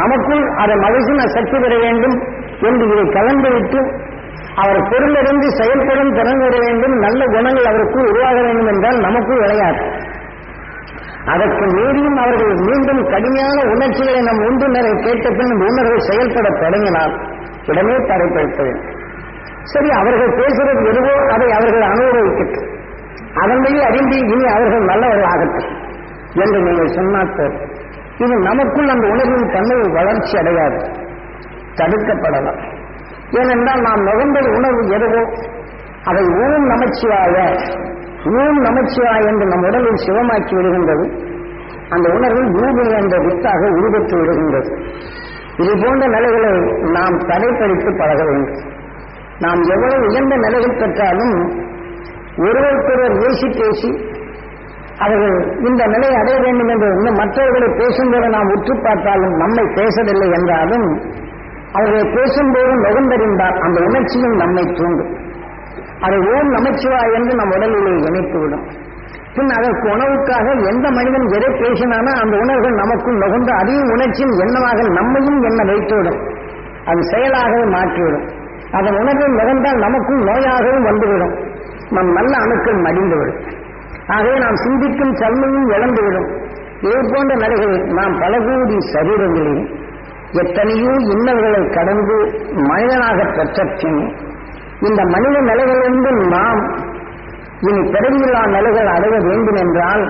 நமக்குள் அதை மகிழ்ச்சின சக்தி பெற வேண்டும் என்று இதை கலந்துவிட்டு அவர் பொருளிலிருந்து செயல்படும் திறன் பெற வேண்டும் நல்ல குணங்கள் அவருக்கு உருவாக வேண்டும் என்றால் நமக்குள் விளையாது. அதற்கு மீறியும் அவர்கள் மீண்டும் கடுமையான உணர்ச்சிகளை நம் உந்துணரை கேட்ட பின் உணர்வு செயல்பட தொடங்கினால் உடனே தடைப்படுத்த வேண்டும் சரி அவர்கள் பேசுறது எதுவோ அதை அவர்கள் அனுபவிக்கட்டும். அதன்படி அறிந்து இனி அவர்கள் நல்லவர்களாகட்டும் என்று நீங்கள் சொன்னால் போதும். இது நமக்குள் அந்த உணர்வின் தன்மை வளர்ச்சி அடையாது. தடுக்கப்படலாம். ஏனென்றால் நாம் நுகர்ந்தது உணர்வு எதுவோ? அதை ஊம் நமச்சிவாய ஊம் நமச்சிவாய் என்று நம் உடலில் சிவமாக்கி விடுகின்றது. அந்த உணர்வு யூபி என்ற வித்தாக உருவெற்று விடுகின்றது. இது போன்ற நிலைகளை நாம் தடைப்படுத்தி பழக வேண்டும். நாம் எவ்வளவு உயர்ந்த நிலைகள் பெற்றாலும் ஒருவருக்கொருவர் ஏசி பேசி அவர்கள் இந்த நிலையை அடைய வேண்டும் என்று இன்னும் மற்றவர்களை பேசும்போது நாம் உற்று பார்த்தாலும் நம்மை பேசவில்லை என்றாலும் அவர்களை பேசும்போது நுகர்ந்தறிந்தால் அந்த உணர்ச்சியும் நம்மை தூண்டும். அதை ஓம் நமச்சிவா என்று நம் உடலிலே இணைத்துவிடும். பின் அதற்கு உணவுக்காக எந்த மனிதன் எதை பேசினானோ அந்த உணர்வுகள் நமக்குள் நுகர்ந்து அதையும் உணர்ச்சியும் எண்ணமாக நம்மையும் எண்ண வைத்துவிடும். அது செயலாகவே மாற்றிவிடும். அதன் உணர்வை நுகர்ந்தால் நமக்கும் நோயாகவும் வந்துவிடும். நம் நல்ல அணுக்கள் மடிந்துவிடும். ஆகவே நாம் சிந்திக்கும் தன்மையும் இழந்துவிடும். இது போன்ற நிலைகள் நாம் பல கோடி சரீரங்களில் எத்தனையோ இன்னல்களை கடந்து மனிதனாக பெற்ற பின் இந்த மனித நிலைகளிலிருந்து நாம் இனி பிறவியில்லா நிலைகள் அடைய வேண்டும் என்றால்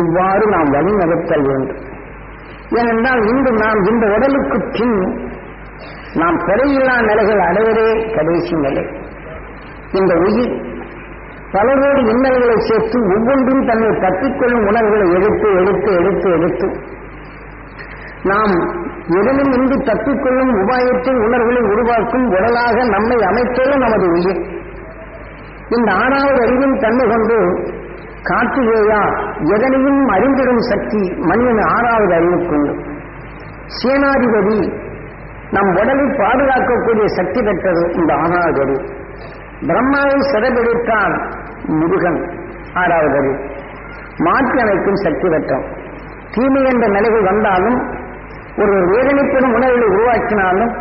இவ்வாறு நாம் வழிநடத்தல் வேண்டும். ஏனென்றால் இன்று நாம் இந்த உடலுக்கு பின் நாம் பிறவியில்லா நிலைகள் அடைவதே கடைசி நிலை. இந்த உயிர் பல கோடி இன்னல்களை சேர்த்து ஒவ்வொன்றும் தன்னை தப்பிக்கொள்ளும் உணர்வுகளை எடுத்து எடுத்து எடுத்து எடுத்து. நாம் எதனும் இன்றி தப்பிக்கொள்ளும் உபாயத்தின் உணர்வுகளை உருவாக்கும் உடலாக நம்மை அமைத்தது நமது உயிர். இந்த ஆறாவது அறிவின் தன்மை கொண்டு காட்டுகேயா எதனையும் அறிந்திடும் சக்தி மனிதன் ஆறாவது அறிவுக்குண்டு சேனாதிபதி நம் உடலை பாதுகாக்கக்கூடிய சக்தி பெற்றது இந்த ஆறாவது அறிவு. பிரம்மாவை சிறப்பிடித்தான் முருகன் ஆறாவது அறிவு மாற்றி அமைக்கும் சக்தி வட்டம். தீமை என்ற நிலைகள் வந்தாலும் ஒரு வேதனைப்படும் உணர்வை உருவாக்கினாலும்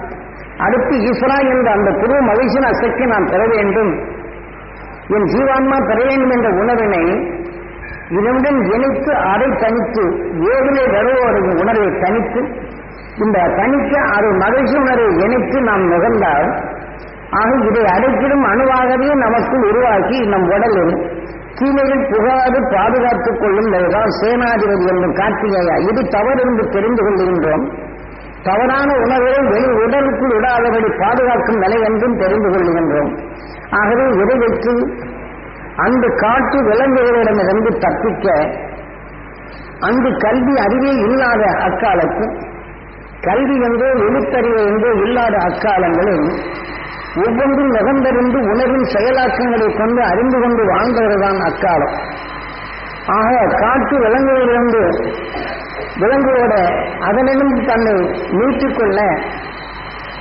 அடுத்து ஈஸ்வரா என்ற அந்த புது மகிழ்ச்சியின் அசைக்கு நான் பெற வேண்டும். என் ஜீவான்மா பெற வேண்டும் என்ற உணர்வினை இதனுடன் இணைத்து அதை தனித்து வேதனை வருவோரின் உணர்வை தனித்து இந்த தனிக்க அது மகிழ்ச்சி உணர்வை இணைத்து நாம் நுகர்ந்தால் ஆக இதை அடைக்கிடும் அணுவாகவே நமக்கு உருவாக்கி நம் உடலில் தீமைகள் புகாது பாதுகாத்துக் கொள்ளும் நிலைதான் சேனாதிபதி என்றும் கார்த்திகேயா. இது தவறு என்று தெரிந்து கொள்கின்றோம். தவறான உணர்வுகள் வெளி உடலுக்குள் விடாதபடி பாதுகாக்கும் நிலை என்றும் தெரிந்து கொள்கின்றோம். ஆகவே இதை வைத்து அந்த காட்டு விலங்குகளிடமிருந்து தப்பிக்க அங்கு கல்வி அறிவே இல்லாத அக்காலத்தில் கல்வி என்றோ எழுத்தறிவு என்றோ இல்லாத அக்காலங்களில் ஒவ்வொன்றும் நிகழ்ந்தறிந்து உணர்வின் செயலாக்கங்களை கொண்டு அறிந்து கொண்டு வாழ்ந்தவர்தான் அக்காலம். ஆக காட்டு விலங்குகளிலிருந்து விலங்குகளோட அதனிலும் தன்னை மீட்டுக்கொள்ள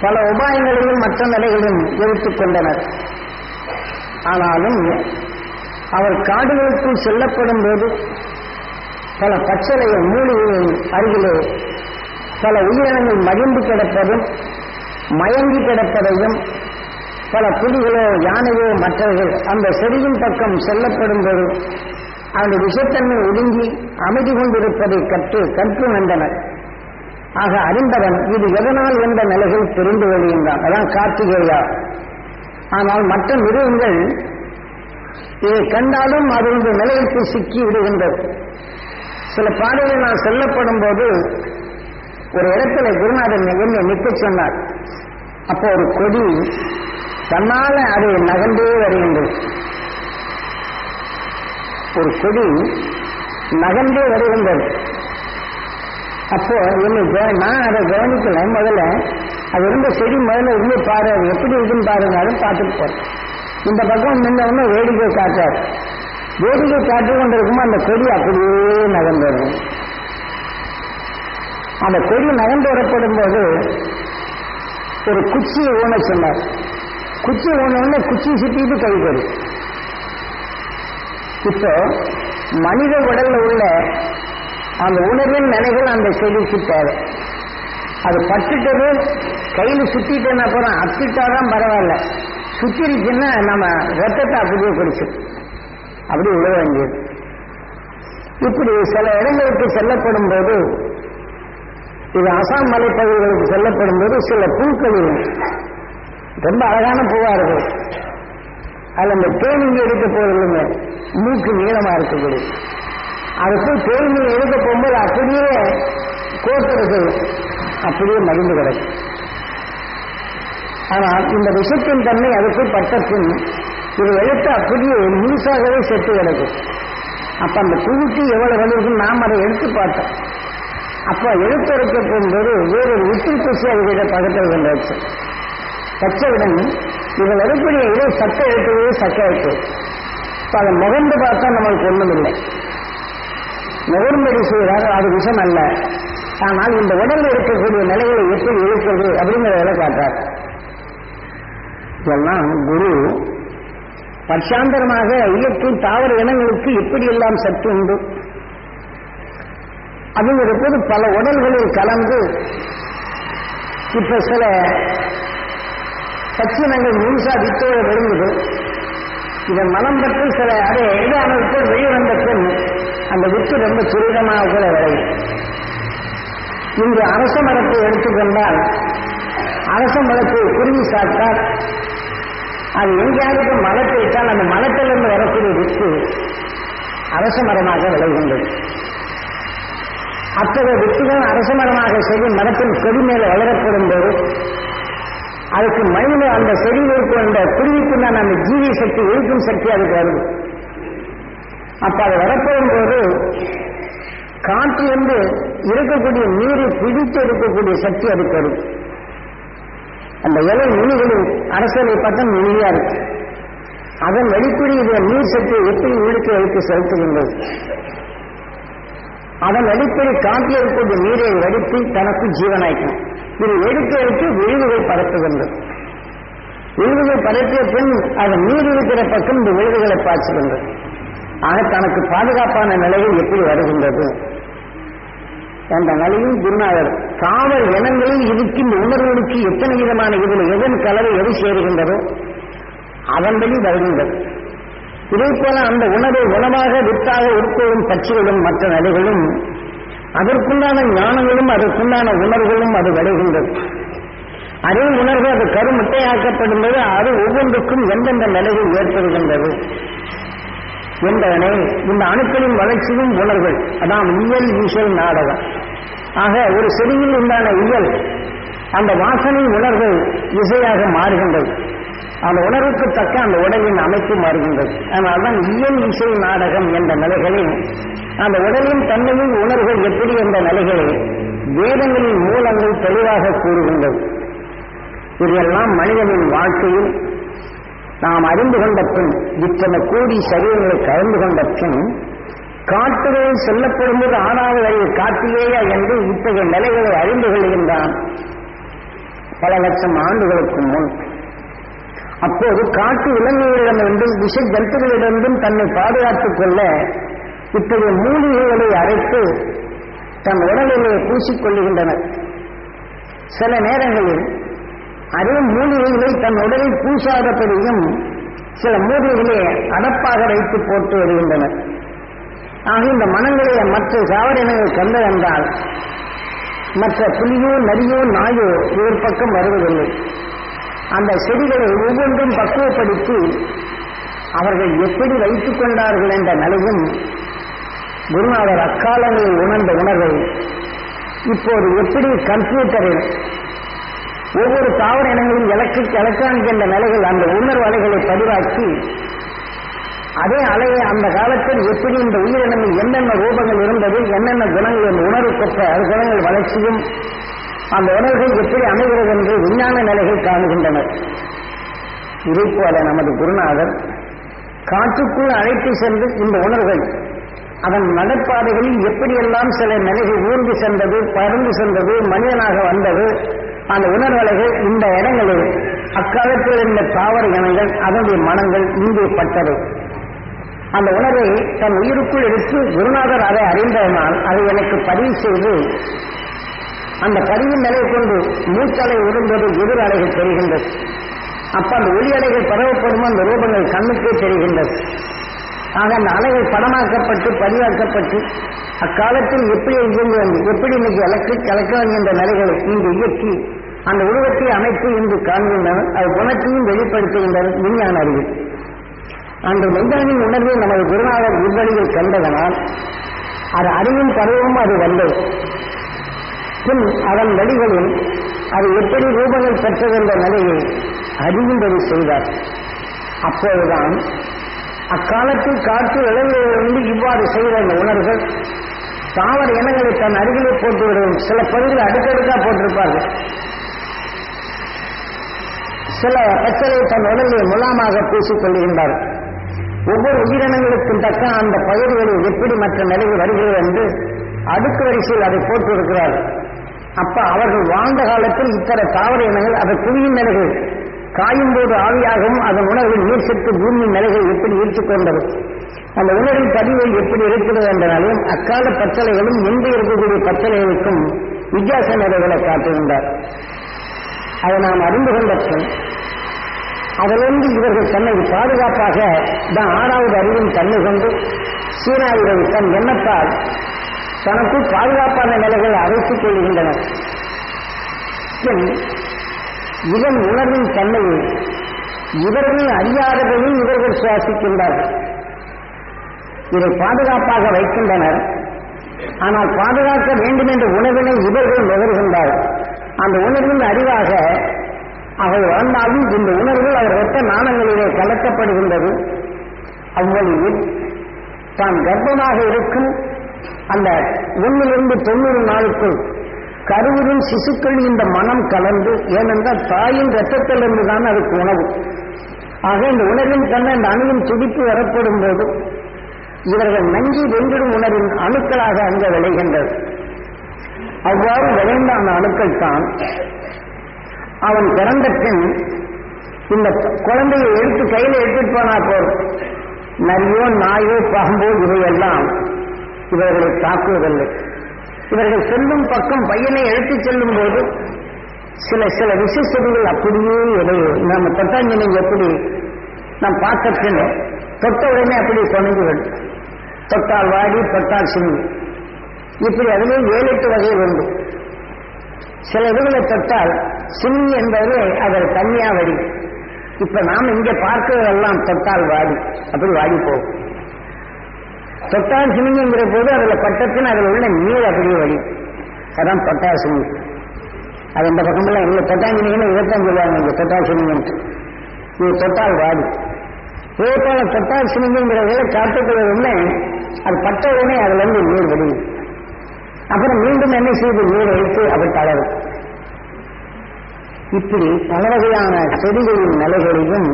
பல உபாயங்களையும் மற்ற நிலைகளையும் எடுத்துக் கொண்டனர். ஆனாலும் அவர் காடுகளுக்குள் செல்லப்படும் போது பல பச்சளையும் மூலிகையின் அருகிலே பல உயிரினங்கள் மகிழ்ந்து கிடப்பதும் மயங்கி கிடப்பதையும் பல புலிகளோ யானையோ மற்றவர்கள் அந்த செடியின் பக்கம் செல்லப்படும் போது அந்த விஷத்தன்மை ஒதுங்கி அமைதி கொண்டிருப்பதை கற்று கற்று வந்தனர் ஆக அறிந்தவன் இது எதனால் என்ற நிலைகள் தெரிந்து வருகின்றான் அதான் கார்த்திகேயா. ஆனால் மற்ற மிருகங்கள் இதை கண்டாலும் அது இந்த நிலையத்தில் சிக்கி விடுகின்றது. சில பாடல்கள் நான் செல்லப்படும் போது ஒரு இடத்துல குருநாதன் என்னை நிற்க சொன்னார். அப்போ ஒரு கொடி தன்னால அது நகர்ந்தே வருகின்றது. ஒரு கொடி நகர்ந்தே வருகின்றது. அப்போ என்ன நான் அதை கவனிக்கல. முதல்ல அது இருந்த செடி முதல்ல இருந்து பாரு எப்படி இருக்குன்னு பாருங்க பார்த்துட்டு போறேன். இந்த பக்கம் நின்றவொன்னே வேடிக்கை காட்டார் வேடிக்கை காட்டி கொண்டிருக்குமோ அந்த கொடி அப்படியே நகர்ந்து வரும் அந்த கொடி நகர்ந்து வரப்படும் போது ஒரு குச்சியை ஊன சொன்னார். குச்சி ஊனவுடனே குச்சி சுத்திட்டு கழிப்பது இப்போ மனித உடல்ல உள்ள அந்த உணர்வின் நிலைகள் அந்த செடிக்கு தேவை. அது பட்டுட்டது கையில் சுத்திட்டேன்னா போகிறோம் அத்திட்டாதான் பரவாயில்ல. சுத்திருச்சுன்னா நம்ம ரத்தத்தை அப்படியே குடிச்சு. அப்படி விட வேண்டியது. இப்படி சில இடங்களுக்கு செல்லப்படும் போது இது அசாம் மலைப்பகுதிகளுக்கு செல்லப்படும் போது சில பூக்களில் ரொம்ப அழகான பூவா இருக்கும் அதுல இந்த தேனிங்க எடுக்க போறதுங்க மூக்கு நீளமா இருக்கக்கூடிய அது போய் தேனிங்க எடுக்க போகும்போது அப்படியே கோத்துறது அப்படியே மகிழ்ந்து கிடக்கும் ஆனால் இந்த விஷத்தின் தன்மை அதுக்கு பட்டத்தின் இது எழுத்து அப்படியே முழுசாகவே செத்து கிடக்கும் அப்ப அந்த பூவுக்கு எவ்வளவு வலிருக்கும் நாம் அதை எடுத்து பார்த்தோம். அப்ப எழுத்துரைக்க போகும்போது வேறொரு உத்திரி குசி அதுகிட்ட பக்கத்தில் கொண்டாச்சு கற்றவுடன் இவள் எடுக்கக்கூடிய இதை சக்க எழுத்துவது சக்க எழுத்து இப்போ அதை முகந்து பார்த்தா நம்மளுக்கு ஒண்ணும் இல்லை. முகர்ந்தடி செய்கிறார் அது விஷம் அல்ல. ஆனால் இந்த உடலில் இருக்கக்கூடிய நிலைகளை எப்படி இழுக்கிறது அப்படிங்கிறத காட்டார் இதெல்லாம் குரு பட்சாந்தரமாக இயற்கை தாவர இனங்களுக்கு எப்படி எல்லாம் சத்து உண்டு. அப்படிங்கிற போது பல உடல்களில் கலந்து இப்ப சில சச்சினங்கள் முழுசா வித்தோடு விழுந்தது இதன் மனம் பற்றி சில அதை எளிதானதுக்கு வெளிவந்த பின் அந்த வித்து ரொம்ப துரிதமாக கூட விளையும் இன்று அரச மரத்தை எடுத்துக்கொண்டால் அரச மரத்தை குருவி சாப்பிட்டால் அது எங்கேயாவது மலத்தை இட்டால் அந்த மலத்திலிருந்து வரக்கூடிய வித்து அரச மரமாக விளைகின்றது. அத்தகைய வித்துகள் அரச மரமாக செய்யும் மரத்தின் கொடி மேல வளரப்படும் போது அதுக்கு மனித அந்த செடியில் இருக்கும் அந்த குருவிக்குண்டான அந்த ஜீவி சக்தி இருக்கும் சக்தி அதுக்கு வருது. அப்ப அது வரப்படும் போது காற்றிலிருந்து இருக்கக்கூடிய நீரை பிடித்து எடுக்கக்கூடிய சக்தி அதுக்கு வருது. அந்த இலை நுனிகளில் அரசலை பார்த்தா நுனியா இருக்கு. அதன் வெளிப்புரிய நீர் சக்தியை எப்படி இழுத்து வைத்து செலுத்துகின்றது? அதன் அடிப்படை காட்டில் இருக்கக்கூடிய நீரை வடித்து தனக்கு ஜீவனாய்க்கும் இது எடுத்து எடுத்து விழுதுகள் பரப்புகின்றது. விழுதுகள் பரப்பிய பின் அது நீர் இருக்கிற பக்கம் இந்த விழுதுகளை பாய்ச்சுகின்றது. ஆக தனக்கு பாதுகாப்பான நிலையில் எப்படி வருகின்றது? என்ற நிலையில் குருநாதர் காவல் இனங்களில் இருக்கின்ற உணர்வுகளுக்கு எத்தனை விதமான இதில் எதன் கலவை எது சேருகின்றதோ அதன்படி வருகின்றது. இதே போல அந்த உணவை உணவாக வித்தாக உட்கொள்ளும் பட்சிகளும் மற்ற நிலைகளும் அதற்குண்டான ஞானங்களும் அதற்குண்டான உணர்வுகளும் அது விளைகின்றது அதே உணர்வு அது கருமுட்டையாக்கப்படும் போது அது ஒவ்வொன்றுக்கும் எந்தெந்த நிலையில் ஏற்படுகின்றது என்பதனை இந்த அணுக்களின் வளர்ச்சியும் உணர்வுகள் அதான் இயல் ஈசல் நாடகம். ஆக ஒரு செடியில் உண்டான இயல் அந்த வாசனை உணர்வு இசையாக மாறுகின்றது. அந்த உணர்வுக்கு தக்க அந்த உடலின் அமைப்பு மாறுகின்றது. அதனால்தான் இயல் இசை நாடகம் என்ற நிலைகளில் அந்த உடலின் தன்மையின் உணர்வுகள் எப்படி என்ற நிலைகளில் வேதங்களின் மூலங்கள் தெளிவாக கூறுகின்றது. இதெல்லாம் மனிதனின் வாழ்க்கையில் நாம் அறிந்து கொண்ட பின் இத்தனை கூடி சரீரங்களை கலந்து கொண்ட பின் காட்டுகளில் செல்லப்படும் போது ஆறாவது அறிவு காட்டிலேயா என்று இத்தகைய நிலைகளை அறிந்து கொள்கின்றான் பல லட்சம் ஆண்டுகளுக்கு முன். அப்போது காட்டு விலங்குகளிடமிருந்தும் விஷ ஜந்துகளிடமிருந்தும் தன்னை பாதுகாத்துக் கொள்ள இத்தகைய மூலிகைகளை அரைத்து தன் உடலிலே பூசிக்கொள்ளுகின்றனர் சில நேரங்களில் அதே மூலிகைகளை தன் உடலில் பூசாதபடியும் சில மூலிகைகளை அடப்பாக வைத்து போட்டு வருகின்றனர். ஆக இந்த மனங்களை மற்ற சாவரினங்கள் கண்டதென்றால் மற்ற புலியோ நரியோ நாயோ இவர் பக்கம் வருவதில்லை. அந்த செடிகளை ஒவ்வொன்றும் பக்குவப்படுத்தி அவர்கள் எப்படி வைத்துக் கொண்டார்கள் என்ற நிலையும் குருநாதர் அக்காலங்களில் உணர்ந்த உணர்வை இப்போது எப்படி கம்ப்யூட்டரில் ஒவ்வொரு தாவர இனங்களும் எலக்ட்ரிக் எலக்ட்ரானிக் என்ற நிலைகள் அந்த உணர்வு அலைகளை பதிவாக்கி அதே அலையை அந்த காலத்தில் எப்படி இந்த உயிரினங்கள் என்னென்ன ரூபங்கள் இருந்தது என்னென்ன குணங்கள் என்று உணர்வு பெற்ற அது குணங்கள் வளர்ச்சியும் அந்த உணர்வுகள் எப்படி அமைகிறது என்று விஞ்ஞான நிலைகள் காணுகின்றனர் இதை போல நமது குருநாதர் காற்றுக்குள் அழைத்து சென்று இந்த உணர்வுகள் அதன் நடப்பாதைகளில் எப்படியெல்லாம் சில நிலைகள் ஊர்ந்து சென்றது பறந்து சென்றது மனிதனாக வந்தது அந்த உணர்வலைகள் இந்த இடங்களில் அக்காலத்தில் இருந்த தாவர இனங்கள் அதனுடைய மனங்கள் இங்கே பட்டது. அந்த உணர்வை தன் உயிருக்குள் எடுத்து குருநாதர் அதை அறிந்ததனால் அதை எனக்கு பதிவு செய்து அந்த கருவின் நிலை கொண்டு மூச்சலை விடும்போது எதிர் அலைகள் தெரிகின்றது. அப்ப அந்த ஒளி அலைகள் பரவப்படும்? அந்த ரூபங்கள் கண்ணுக்கே தெரிகின்றது. ஆக அந்த அலைகள் படமாக்கப்பட்டு பதிவாக்கப்பட்டு அக்காலத்தில் எப்படி இயங்குவது எப்படி இன்னைக்கு எலக்ட்ரிக் எலக்ட்ரானிக் என்ற நிலைகளை இங்கு இயக்கி அந்த உருவத்தை அமைத்து இன்று காண்கின்றனர். அது குணத்தையும் வெளிப்படுத்துகின்றனர். விஞ்ஞான அறிவு. அந்த விஞ்ஞானின் உணர்வை நமது குருநாதர் இவ்வழியில் கண்டதனால் அது அறிவின் பருவமும் அது வந்தது பின் அதன் வழிகளில் அது எப்படி ரூபங்கள் பெற்றது என்ற நிலையை அறியும்படி செய்தார். அப்போதுதான் அக்காலத்தில் காற்று இளவிலிருந்து இவ்வாறு செய்த அந்த உணர்வுகள் தாவர இனங்களை தன் அருகிலே போட்டுவிடும். சில பகுதியில் அடுக்கடுக்கா போட்டிருப்பார்கள். சில பச்சலை தன் உடலில் முலாமாக பூசிக் கொள்கின்றார்கள் ஒவ்வொரு உயிரினங்களுக்கும் தக்க அந்த பகுதிகளில் எப்படி மற்ற நிலையில் வருகிறது என்று அடுக்கு வரிசையில் அதை போட்டிருக்கிறார்கள். அப்ப அவர்கள் வாழ்ந்த காலத்தில் இத்தர தாவர இனங்கள் அதை குவியும் நிலைகள் காயும் போது ஆவியாகவும் அதன் உணர்வில் நீர் சத்து பூமியின் நிலைகள் எப்படி ஈர்த்துக் கொண்டது அந்த உணர்வின் பதிவில் எப்படி இருக்கிறது என்றாலும் அக்கால பச்சலைகளும் இன்று இருக்கக்கூடிய பச்சலைகளுக்கும் வித்தியாச நிலைகளை காட்டுகின்றார். அதை நாம் அறிந்து கொண்ட அதிலிருந்து இவர்கள் தன்னை பாதுகாப்பாக தான் ஆறாவது அறிவின் தன்மை கொண்டு சீனாவிடம் தன் எண்ணத்தால் தனக்கு பாதுகாப்பான நிலைகள் அரசு கொள்கின்றன இதன் உணர்வின் தன்மையை இவர்கள் அறியாததையும் இவர்கள் சுவாசிக்கின்றார்கள். இதை பாதுகாப்பாக வைக்கின்றனர். ஆனால் பாதுகாக்க வேண்டும் என்ற உணர்வினை இவர்கள் நுகர்கின்றார்கள் அந்த உணர்வின் அறிவாக அவர் வாழ்ந்தாலும் இந்த உணர்வுகள் அவர் ரத்த நாணங்களிலே கலக்கப்படுகின்றது. அவ்வழியில் தான் கர்ப்பமாக இருக்கும் அந்த ஒன்னிலிருந்து தொண்ணூறு நாளுக்குள் கருவிலும் சிசுக்கள் இந்த மனம் கலந்து ஏனென்றால் தாயின் ரத்தத்திலிருந்து தான் அதுக்கு உணவு. ஆக இந்த உணவின் கண்ண இந்த அணுவின் துடிப்பு வரப்படும் போது இவர்கள் நஞ்சி வென்றிடும் உணவின் அணுக்களாக அங்கே விளைகின்றது. அவ்வாறு விளைந்த அந்த அணுக்கள் தான் அவன் பிறந்த பின் இந்த குழந்தையை எடுத்து கையில் எடுத்துட்டு போனா போதும். நரியோ நாயோ பாம்போ இவையெல்லாம் இவர்களை தாக்குவதில்லை. இவர்கள் செல்லும் பக்கம் பையனை எழுத்துச் செல்லும் போது சில சில விசேஷங்கள் அப்படியே இடையே. நம்ம தொட்டாஞ்சினை எப்படி நாம் பார்க்கப்பின் தொட்ட உடனே அப்படி தொலைந்துவிடும் தொட்டால் வாடி தொட்டால் சிங்கி இப்படி அதுவே ஏழு எட்டு வகைகள் உண்டு. சில இதுகளை தொட்டால் சிங்கி என்பது அதில் தனியாக வடி இப்ப நாம் இங்கே பார்க்கிறதெல்லாம் தொட்டால் வாடி அப்படி வாடி போகும். தொட்டால் சிமிங்கிற போது அதுல பட்டத்தின் அதில் உள்ள நீர் அப்படியே வழி. அதான் தொட்டால் சிமி அது இந்த பக்கமெல்லாம் இல்லை. தொட்டாஞ்சினிங்கன்னா இதைத்தான் சொல்லுவாங்க இங்க தொட்டால் சிமிங்கன்ட்டு இது தொட்டால் வாடி. இதே போல தொட்டால் சிமிங்கிறதுல காட்டுக்குள்ள உடனே அது பட்ட உடனே அதுல இருந்து நீர் வெளியும் அப்புறம் மீண்டும் என்ன செய்து? நீர் எடுத்து அவர் தளரும். இப்படி பல வகையான செடிகளின் நிலைகளையும்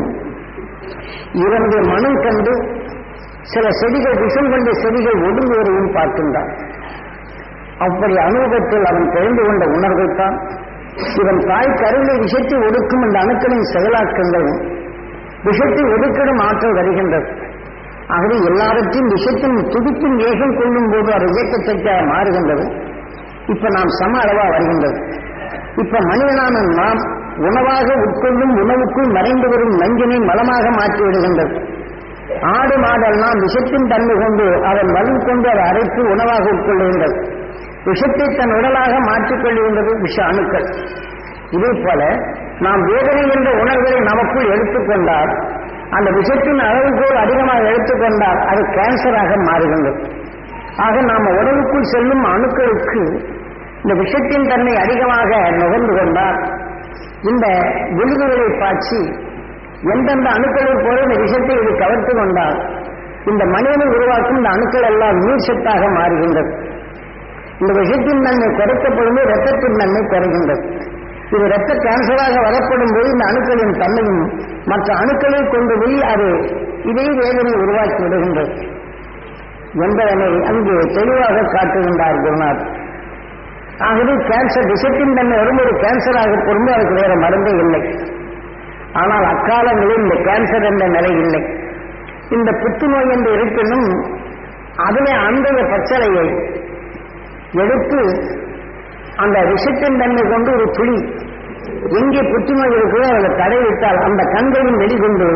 இரண்டு மனம் கண்டு சில செடிகள் விஷம் கொண்ட செடிகள் ஒடுங்குவதையும் பார்க்கின்றான். அப்படி அனுபவத்தில் அவன் தெரிந்து கொண்ட உணர்வைத்தான் இவன் தாய் கருவிலை விஷத்தை ஒடுக்கும் இந்த அணுக்களின் செயலாக்கங்களும் விஷத்தை ஒடுக்கிடும் ஆற்றல் வருகின்றது. ஆகவே எல்லாவற்றையும் விஷத்தின் துடிப்பின் வேகம் கொள்ளும் போது அது இயக்கத்தக்க மாறுகின்றது. இப்ப நாம் சம அளவா வருகின்றது. இப்ப மனிதனான நாம் உணவாக உட்கொள்ளும் உணவுக்குள் மறைந்து வரும் நஞ்சினை மலமாக மாற்றி விடுகின்றது ஆடு மாடெல்லாம் விஷத்தின் தன்மை கொண்டு அதன் வலு கொண்டு அதை அரைத்து உணவாக உட்கொள்ளுகின்றது விஷத்தை தன் உடலாக மாற்றிக்கொள்ளுகின்றது விஷ அணுக்கள். இதே போல நாம் வேதனை என்ற உணர்வுகளை நமக்குள் எடுத்துக்கொண்டால் அந்த விஷத்தின் அளவுகோல் அதிகமாக எடுத்துக்கொண்டால் அது கேன்சராக மாறுகின்றது. ஆக நாம் உடலுக்குள் செல்லும் அணுக்களுக்கு இந்த விஷத்தின் தன்மை அதிகமாக நுகர்ந்து கொண்டால் இந்த விழுதுகளை பாய்ச்சி எந்தெந்த அணுக்களில் போல இந்த விஷத்தை இது கவர்த்து கொண்டால் இந்த மனிதனை உருவாக்கும் இந்த அணுக்கள் எல்லாம் நீர் சத்தாக மாறுகின்றது. இந்த விஷத்தின் நன்மை குறைக்கப்படும் ரத்தத்தின் நன்மை குறைகின்றது. இது ரத்த கேன்சராக வரப்படும் போது இந்த அணுக்களின் தன்மையும் மற்ற அணுக்களை கொண்டு போய் அது இதே வேதனை உருவாக்கி விடுகின்றது. என்பதனை அங்கு தெளிவாக காட்டுகின்றார் குருநாத் ஆகவே கேன்சர் விஷத்தின் தன்மை வரும்போது கேன்சராக பொருந்தும் அதுக்கு வேற மருந்தே இல்லை. ஆனால் அக்காலங்களில் இந்த கேன்சர் என்ற நிலை இல்லை. இந்த புத்துநோய் என்று இருப்பினும் அதிலே அந்த பச்சளையை எடுத்து அந்த விஷத்தின் தன்மை கொண்டு ஒரு துளி எங்கே புற்றுநோய் இருக்கிறோ அதில் தடை விட்டால் அந்த கண்களின் வெளிகொண்டு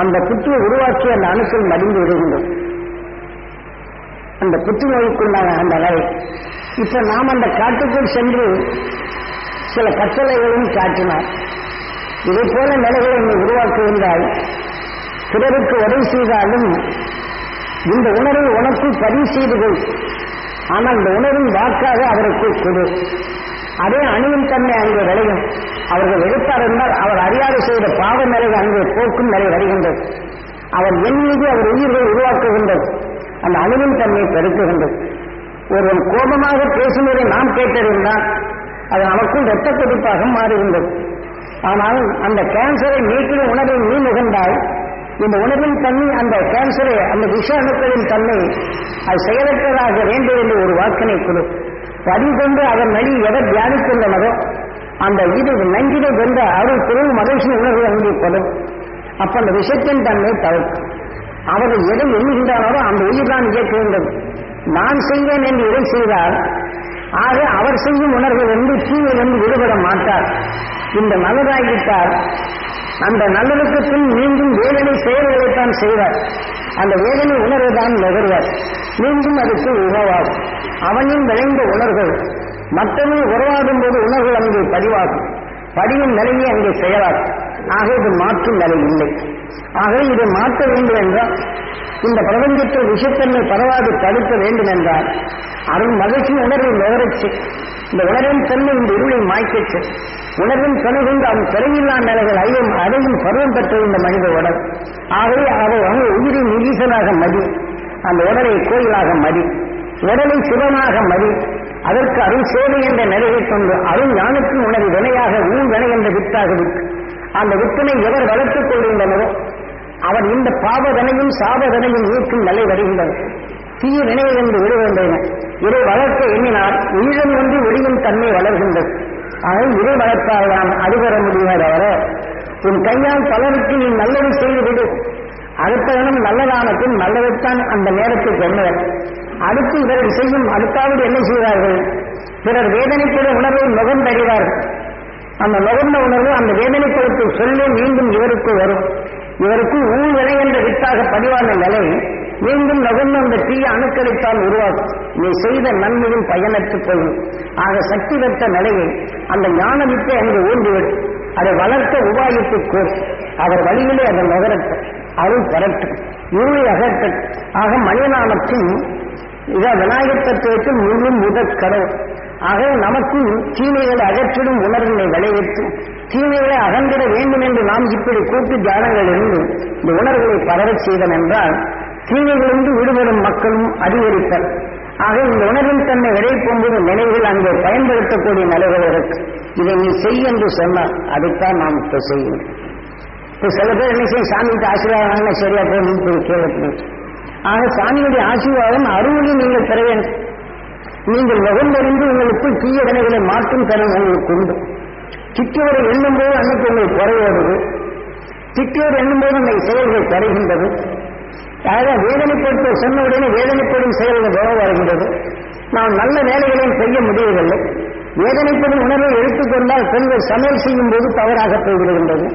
அந்த புற்றுவை உருவாக்கி அந்த அணுக்கள் மடிந்து விடுகின்றோம் அந்த புற்றுநோய்க்குண்டான அந்த நிலை. இப்ப நாம் அந்த காட்டுக்குள் சென்று சில கட்டளைகளும் காட்டினார். இதை போல நிலைகளை நீ உருவாக்குகின்றாய் பிறருக்கு உதவி செய்தாலும் இந்த உணர்வை உனக்கு பதிவு செய்து கொள் ஆனால் இந்த உணர்வின் வாக்காக அவருக்கு கொடு. அதே அணியும் தன்மை அங்கே விளையும். அவர்கள் எடுத்தார் என்றால் அவர் அறியாது செய்த பாவ நிலை அங்கே போக்கும் நிலை வருகின்றது. அவர் என் மீது அவர் உயிர்கள் உருவாக்குகின்றது. அந்த அணுவின் தன்மை பெருக்குகின்றது. ஒருவன் கோபமாக பேசுவதை நாம் கேட்டறிந்தால் அது நமக்கும் இரத்த கொதிப்பாக மாறுகின்றது. ஆனால் அந்த கேன்சரை நீக்கிற உணவை நீ முகந்தால் இந்த உணர்வின் தன்மை அந்த கேன்சரை அந்த விஷ அணுக்களின் தன்மை அது செயலற்றதாக வேண்டும் என்று ஒரு வாக்கினை கொடு. பதிகொண்டு அதன் வழி எவர் தியானித்துள்ளனரோ அந்த இது நஞ்சினை வென்ற அருள் பொருள் மகிழ்ச்சி உணர்வு அங்கே கொடு அப்ப அந்த விஷத்தின் தன்மை தவிர்க்கும் அவர்கள் எதை எண்ணுகின்றாரோ அந்த உயிர் தான் இயக்குகின்றது நான் செய்வேன் என்று இதை செய்தால் ஆக அவர் செய்யும் உணர்வு வந்து தீவிலிருந்து விடுபட மாட்டார். இந்த நல்லதாகிவிட்டால் அந்த நல்லதுக்கு பின் மீண்டும் வேதனை செயல்களைத்தான் செய்வார். அந்த வேதனை உணர்வு தான் நுகர்வார். மீண்டும் அதுக்கு உணவாகும். அவனின் விளைந்த உணர்வுகள் மற்றவர்கள் உறவாடும் போது உணர்வுகள் அங்கே பதிவாகும். பதியும் நிலையை அங்கே செயலாகும். ஆக இது மாற்றும் நிலை இல்லை. ஆக இதை மாற்ற வேண்டும் என்றால் இந்த பிரபஞ்சத்தில் விஷத்தன்மை பரவாது தடுக்க வேண்டும் என்றால் அருள் மகிழ்ச்சி உணர்வை நுகரச்சு இந்த உணர்வின் தன்மை இந்த இருளை மாய்க்கிட்டு உணர்வின் கணுகொண்டு அவன் பிறவில்லா நிலைகள் ஐயம் அதையும் பருவம் பெற்ற இந்த மனித உடல். ஆகவே அதை அவங்க உயிரின் ஈசனாக மதி. அந்த உடலை கோயிலாக மதி. உடலை சிவனாக மதி. அதற்கு அருள் சேவை என்ற நிலையை கொண்டு அருள் ஞானத்தின் உணர்வு வினையாக ஊழ் வினை என்ற வித்தாக விற்கு. அந்த வித்தினை எவர் வளர்த்துக் கொள்கின்றனரோ அவர் இந்த பாவதனையும் சாபதனையும் நீக்கும் நிலை வருகின்றனர் தீய நினைவிலிருந்து என்று விடுகின்றன இதை வளர்க்க எண்ணினால் உயிரம் ஒன்று ஒளியும் தன்மை வளர்கின்றது. ஆனால் இதை வளர்த்தால் தான் அடிபெற முடியாதவர உன் கையால் பலருக்கு நீ நல்லது செய்து விடு. அடுத்த நல்லதான பின் நல்லதைத்தான் அந்த நேரத்தில் சொன்னவர். அடுத்து இவர்கள் செய்யும் அடுத்தாவது என்ன செய்வார்கள்? பிறர் வேதனைப்படும் உணர்வை நுகர்ந்தறிவார்கள் அந்த நுகர்ந்த உணர்வு அந்த வேதனை கொடுத்து சொல்லி மீண்டும் இவருக்கு வரும். இவருக்கு ஊழ் என்ற வித்தாக பதிவான நிலை மீண்டும் நுகர்ந்த அந்த தீய அணுக்களைத்தான் உருவாக்கும் நீ செய்த நன்மையும் பயனற்று போகும் ஆக சக்தி பெற்ற நிலையை அந்த ஞானமிக்க அங்கு ஊன்றிவிடும் அதை வளர்த்த உபாயத்தை கோர். அவர் வழியிலே அதை நுகரட்டும். அருள் பெறட்டும். இருளை அகற்ற ஆக மனிதனானத்தின் இத விநாயகர் தத்துவத்தில் முழு முதற் கடவுள். ஆக நமக்கும் தீமைகளை அகற்றிடும் உணர்வினை விளைவித்தும் தீமைகளை அகன்றிட வேண்டும் என்று நாம் இப்படி கூட்டு தியானங்கள் இருந்து இந்த உணர்வுகளை பரவச் செய்தன் என்றால் தீமைகளிலிருந்து விடுபடும் மக்களும் அறிவுறுத்தல் ஆக இந்த உணர்வின் தன்னை விளைவிக்கும்போது நினைவுகள் அங்கே பயன்படுத்தக்கூடிய நிலைகள் இருக்கு. இதை நீ செய் என்று சொன்னால் அதைத்தான் நாம் இப்ப செய்யணும் இப்ப சில பேர் என்ன செய்யும் சாமிக்கு ஆசீர்வாதம் சரியா போய் கேள்வி ஆக சாமியுடைய ஆசீர்வாதம் அருளை நீங்கள் பெற வேண்டும். நீங்கள் முகந்தறிந்து உங்களுக்கு தீய வினைகளை மாற்றும் தரம் உங்களுக்கு உண்டு. திட்டியோரை எண்ணும்போது அன்னைக்கு உங்களுக்கு குறையோடுது திட்டியோர் எண்ணும்போது அன்னைக்கு செயல்கள் குறைகின்றது ஆக வேதனைப்படுத்த சொன்ன உடனே வேதனைப்படும் செயல்கள் கௌரவம் வருகின்றது. நாம் நல்ல வேலைகளையும் செய்ய முடியவில்லை. வேதனைப்படும் உணர்வை எடுத்துக்கொண்டால் பெண்கள் சமையல் செய்யும் போது தவறாக போய்விடுகின்றது.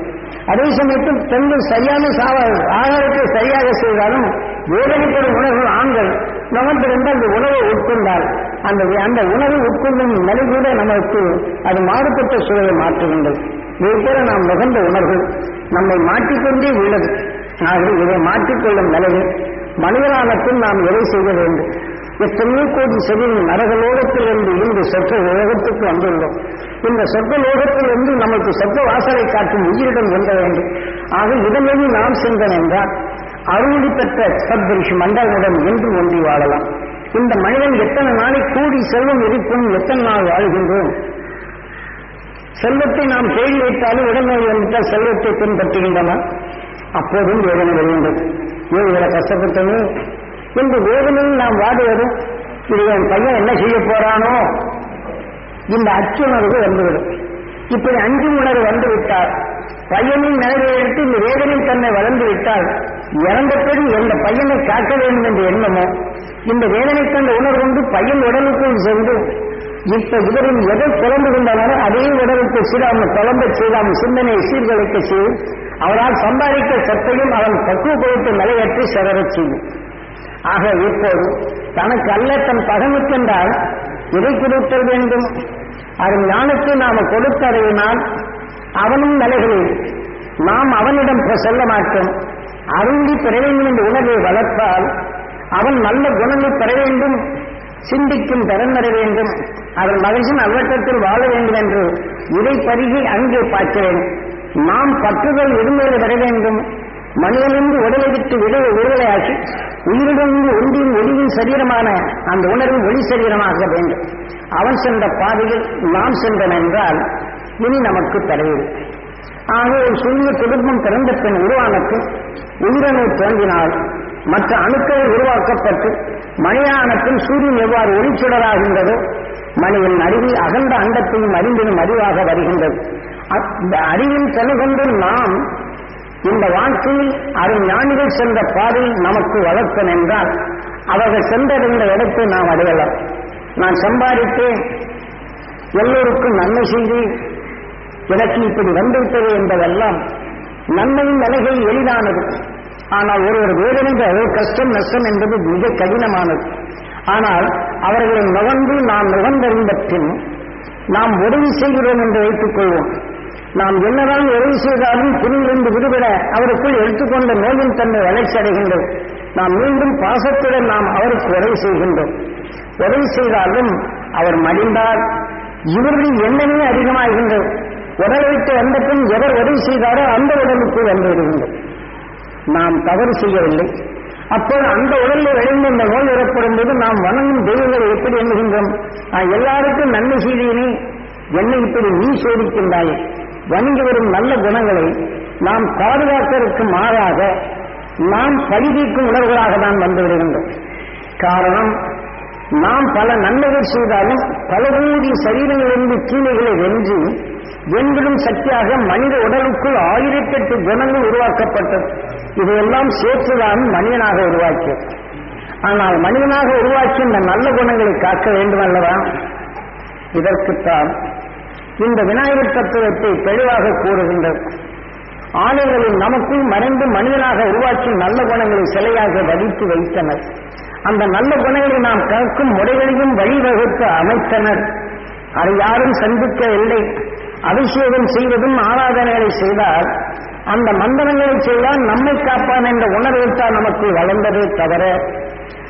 அதே சமயத்தில் பெண்கள் சரியான சாவ ஆகாரத்தை சரியாக செய்தாலும் வேதனைப்படும் உணர்வு ஆண்கள் நமக்கிருந்த அந்த உணவை உட்கொண்டால் அந்த அந்த உணவை உட்கொள்ளும் நிலை கூட நமக்கு அது மாறுபட்ட சூழலை மாற்றுகின்றது. இதுபோல நாம் நுகர்ந்த உணர்வு நம்மை மாற்றிக்கொண்டே உள்ளது. ஆகவே இதை மாற்றிக்கொள்ளும் நிலையில் மனிதனானத்தில் நாம் எதை செய்ய வேண்டும்? எத்தனையோ கோடி செவின் நரகலோகத்திலிருந்து இன்று சொற்க உலகத்துக்கு வந்துள்ளோம். இந்த சொற்க லோகத்திலிருந்து நமக்கு சொற்க வாசலை காட்டும் உயிரிடம் என்ற வேண்டும்? ஆக இதனில் நாம் சிந்தனை என்றால் அருளி பெற்ற சத்ரிஷ் மண்டலமுடன் என்று ஒன்றி வாழலாம். இந்த மனிதன் எத்தனை நாளை கூடி செல்வம் இருக்கும் எத்தனை நாள் வாழ்கின்றோம்? செல்வத்தை நாம் தேடி வைத்தாலும் உடல்நோய் வந்துட்டால் செல்வத்தை பின்பற்றுகின்றன. அப்போதும் வேதனை வருகின்றது. ஏன் இவரை கஷ்டப்பட்டது? இந்த வேதனையில் நாம் வாடுவது இது என் பையன் என்ன செய்ய போறானோ? இந்த அச்சுணர்வு வந்துவிடும். இப்படி அஞ்சு உணர்வு வந்துவிட்டால் பையனின் நிலையை எடுத்து இந்த வேதனை தன்னை வளர்ந்து விட்டால் இறந்த பிறகு எந்த பையனை காக்க வேண்டும் என்ற எண்ணமோ? இந்த வேதனை தந்த உணர்வு கொண்டு பையன் உடலுக்குள் சென்று இப்ப இவரும் எதை குழம்பு கொண்டாலும் அதே உடலுக்கு சீராமல் குழம்பை செய்தாம் சிந்தனை சீர்குலைக்க செய்யும் அவரால் சம்பாதிக்க சத்தையும் அவன் பக்குவப்படுத்த நிலையற்றி செதறச் செய்யும். ஆக இப்போது தனக்கு அல்ல தன் பகனுக்கென்றால் எதை கொடுத்தல் வேண்டும்? அதன் ஞானத்தை நாம் கொடுத்தறிவினால் அவனும் நிலைகளில் நாம் அவனிடம் செல்ல மாட்டோம். அருந்தி பெற வேண்டும் என்ற உணர்வை வளர்த்தால் அவன் நல்ல குணங்களை பெற வேண்டும் சிந்திக்கும் திறன் பெற வேண்டும். அவன் மகிழ்ச்சி நல்வட்டத்தில் வாழ வேண்டும் என்று இதை பருகி அங்கே பார்க்கிறேன். நாம் பற்றுதல் இருந்ததை பெற வேண்டும்? மனிதனிருந்து உடலை விட்டு விடுவை விடுதலை ஆகி உயிரிலிருந்து ஒன்றின் ஒளியின் சரீரமான அந்த உணர்வு ஒளி சரீரமாக வேண்டும். அவன் சென்ற பாதையில் நாம் சென்றன என்றால் இனி நமக்கு தடையில்லை. ஆக ஒரு சூரிய குடும்பம் பிறந்த பின் உருவானக்கு உயிரணு தோன்றினால் மற்ற அணுக்கள் உருவாக்கப்பட்டு மணியானத்தில் சூரியன் எவ்வாறு ஒளிச்சுடராகின்றதோ மனிதன் அருகில் அகண்ட அண்டத்தையும் அறிந்தினும் அறிவாக வருகின்றது. இந்த அறிவின் துணை கொண்டு நாம் இந்த வாழ்க்கையில் அறிஞானிகள் சென்ற பாதை நமக்கு வளர்த்தன் என்றால் அவர்கள் சென்றடைந்த இடத்தை நாம் அடையலாம். நான் சம்பாதித்து எல்லோருக்கும் நன்மை செய்து எனக்கு இப்படி வந்துவிட்டது என்பதெல்லாம் நன்மையின் நிலைகள் எளிதானது. ஆனால் ஒருவர் வேதனைகள் கஷ்டம் நஷ்டம் என்பது மிக கடினமானது. ஆனால் அவர்களை நுகர்ந்து நாம் நுகர்ந்தறிந்த பின் நாம் உதவி செய்கிறோம் என்று வைத்துக் கொள்வோம் நாம் என்னதான் உதவி செய்தாலும் பிரிவிலிருந்து விடுபட அவருக்குள் எடுத்துக்கொண்ட நோயின் தன்மை வளர்ச்சி அடைகின்றது. நாம் மீண்டும் பாசத்துடன் நாம் அவருக்கு உதவி செய்கின்றோம். உதவி செய்தாலும் அவர் மடிந்தார். இவர்களின் எண்ணமே அதிகமாகின்றது. உடலை விட்டு வந்த பின் எவர் உதவி செய்தாரோ அந்த உடலுக்கு வந்து விடுகின்றது. நாம் தவறு செய்யவில்லை. அப்போது அந்த உடலில் விளைந்த இந்த நோய் ஏற்படும் போது நாம் வணங்கும் தெய்வங்களை எப்படி எண்ணுகின்றோம்? நான் எல்லாருக்கும் நன்மை செய்தேனே. என்னை இப்படி நீ சோதிக்கின்றாயே? வணங்கி வரும் நல்ல குணங்களை நாம் பாதுகாப்பதற்கு மாறாக நாம் பழிதீர்க்கும் உணர்வுகளாக தான் வந்துவிடுகின்றோம் காரணம் நாம் பல நன்மைகள் செய்தாலும் பல கோடி சரீரங்களிலிருந்து தீமைகளை வென்று வென்றிடும் சக்தியாக மனித உடலுக்குள் ஆயிரத்தெட்டு குணங்கள் உருவாக்கப்பட்டது. இதையெல்லாம் சேர்த்துதான் மனிதனாக உருவாக்கியது. ஆனால் மனிதனாக உருவாக்கிய இந்த நல்ல குணங்களை காக்க வேண்டும் அல்லவா? இதற்குத்தான் இந்த விநாயகர் தத்துவத்தை தெளிவாக கூறுகின்றது ஆலயங்களில் நமக்குள் மறைந்து மனிதனாக உருவாக்கி நல்ல குணங்களை சிலையாக வடித்து வைத்தனர். அந்த நல்ல குணங்களை நாம் கற்கும் முறைகளையும் வழிவகுத்து அமைத்தனர். அதை யாரும் சந்திக்கவில்லை அபிஷேகம் செய்வதும் ஆராதனைகளை செய்தால் அந்த மந்திரங்களை செய்தால் நம்மை காப்பான் என்ற உணர்வுத்தான் நமக்கு வளர்ந்ததே தவிர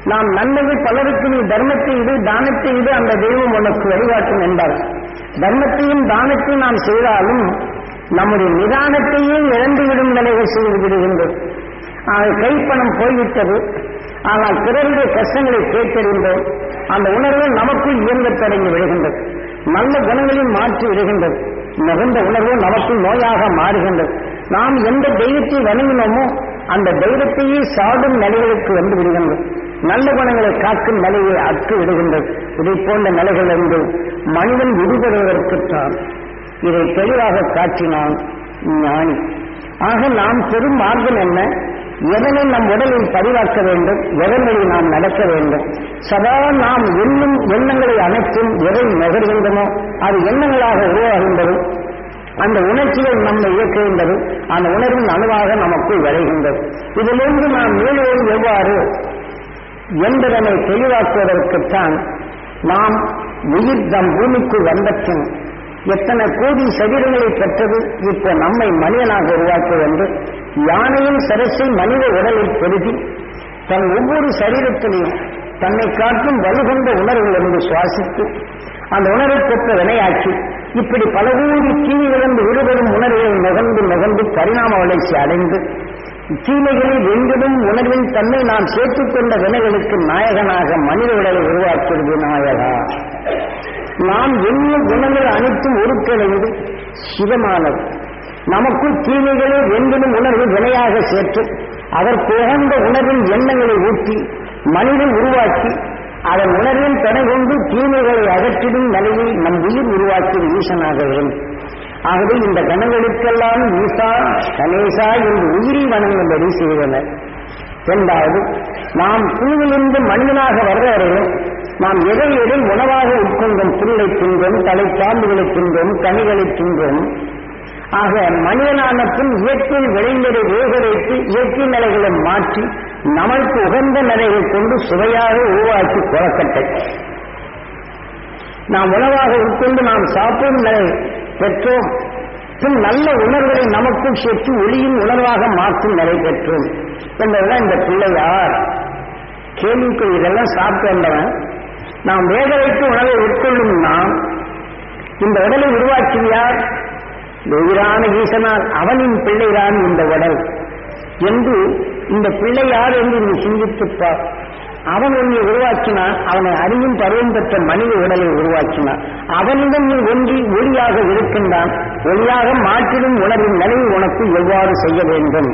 நாம் நன்மையை பலருக்கு நீ தர்மத்தை இது தானத்தை இது அந்த தெய்வம் உனக்கு வழிகாட்டும் என்றார் தர்மத்தையும் தானத்தையும் நாம் செய்தாலும் நம்முடைய நிதானத்தையே இழந்துவிடும் நிலைகள் செய்து விடுகின்றது கைப்பணம் போய்விட்டது. ஆனால் பிறருடைய கஷ்டங்களை கேட்டறிந்தோம். அந்த உணர்வு நமக்குள் இயங்கத் தொடங்கி விடுகின்றது. நல்ல குணங்களையும் மாற்றி விடுகின்றது. மிகுந்த உணர்வு நமக்குள் நோயாக மாறுகின்றது. நாம் எந்த தெய்வத்தை வணங்கினோமோ அந்த தெய்வத்தையே சாடும் நிலைகளுக்கு வந்து விடுகின்றது. நல்ல குணங்களை காக்கும் நிலையை அற்று விடுகின்றது. இதை போன்ற என்று மனிதன் விடுபடுவதற்குத்தான் இதை தெளிவாக காட்டினான் ஞானி. ஆக நாம் பெரும் மார்க்கம் என்ன? எதனை நம் உடலில் பதிவாக்க வேண்டும்? எதனை நாம் நடக்க வேண்டும்? சதா நாம் எண்ணும் எண்ணங்களை அனைத்தும் எதை நகர்கின்றனோ அது எண்ணங்களாக உருவாகின்றது. அந்த உணர்ச்சிகள் நம்மை இயக்குகின்றது. அந்த உணர்வின் அணுவாக நமக்குள் விளைகின்றது. இதிலிருந்து நாம் மேலும் எவ்வாறு என்பதனை தெளிவாக்குவதற்குத்தான் நாம் உயிர் தம் பூமிக்குள் வந்த பின் எத்தனை கோடி சரீரங்களை பெற்றது? இப்போ நம்மை மனிதனாக உருவாக்க வேண்டும் யானையின் சரசை மனித உடலில் பெருகி தன் ஒவ்வொரு சரீரத்திலையும் தன்னை காட்டும் வலுகொண்ட உணர்விலிருந்து சுவாசித்து அந்த உணர்வை பெற்ற வினையாக்கி இப்படி பல கோடி தீமைகளிலிருந்து விடுபடும் உணர்வை நுகர்ந்து நுகர்ந்து பரிணாம வளர்ச்சி அடைந்து தீமைகளில் வென்றிடும் உணர்வின் தன்னை நாம் சேர்த்துக் கொண்ட வினைகளுக்கு நாயகனாக மனித உடலை உருவாக்குவது நாயகா. நாம் எண்ணிய குணங்கள் அனைத்தும் ஒருங்கிணைந்து சிவமானது. நமக்குள் தீமைகளை வென்றிடும் உணர்வு வினையாக சேர்த்து அதற்கு உகந்த உணர்வின் எண்ணங்களை ஊற்றி மனிதன் உருவாக்கி அதன் உணர்வின் தடை கொண்டு தீமைகளை அகற்றிடும் நிலையை நம் உயிர் உருவாக்கிய ஈசனாக வேண்டும் ஆகவே இந்த கணங்களுக்கெல்லாம் ஈசா கணேசா என்று உயிரி வணங்கும்படி செய்தனர். இரண்டாவது நாம் குழுவிலிருந்து மனிதனாக வர்ற வரையும் நாம் எதை எதை உணவாக உட்கொண்டோம் புல்லை தின்றோம் தலைப்பாம்புகளை தின்றோம் கனிகளை தின்றோம் ஆக மனிதனான பின் இயற்கையில் விளைந்ததை வேகரைத்து இயற்கை நிலைகளை மாற்றி நமக்கு உகந்த நிலைகள் கொண்டு சுவையாக உருவாக்கி கொலக்கட்டை நாம் உணவாக உட்கொண்டு நாம் சாப்பிடும் நிலை பெற்றோம். பின் நல்ல உணர்வுகளை நமக்குள் சேர்த்து ஒளியின் உணர்வாக மாற்றும் நிலை பெற்றோம். என்பதுதான் இந்த பிள்ளையார் கேள்விக்கு இதெல்லாம் சாப்பிட்டு வந்தவன் நாம் வேக வைத்து உணவை உட்கொள்ளும் நாம் இந்த உடலை உருவாக்கியார் உயிரான ஈசனால் அவனின் பிள்ளைதான் இந்த உடல் என்று இந்த பிள்ளை யார் என்று நீ சிந்தித்துப்பார். அவன் உன்னை உருவாக்கினான் அவனை அறியும் பருவம் பெற்ற மனித உடலை உருவாக்கினான். அவனிடம் நீ ஒன்றி ஒளியாக இருக்கின்றான் ஒளியாக மாற்றிடும் உணர்வின் நிலையை உனக்கு எவ்வாறு செய்ய வேண்டும்?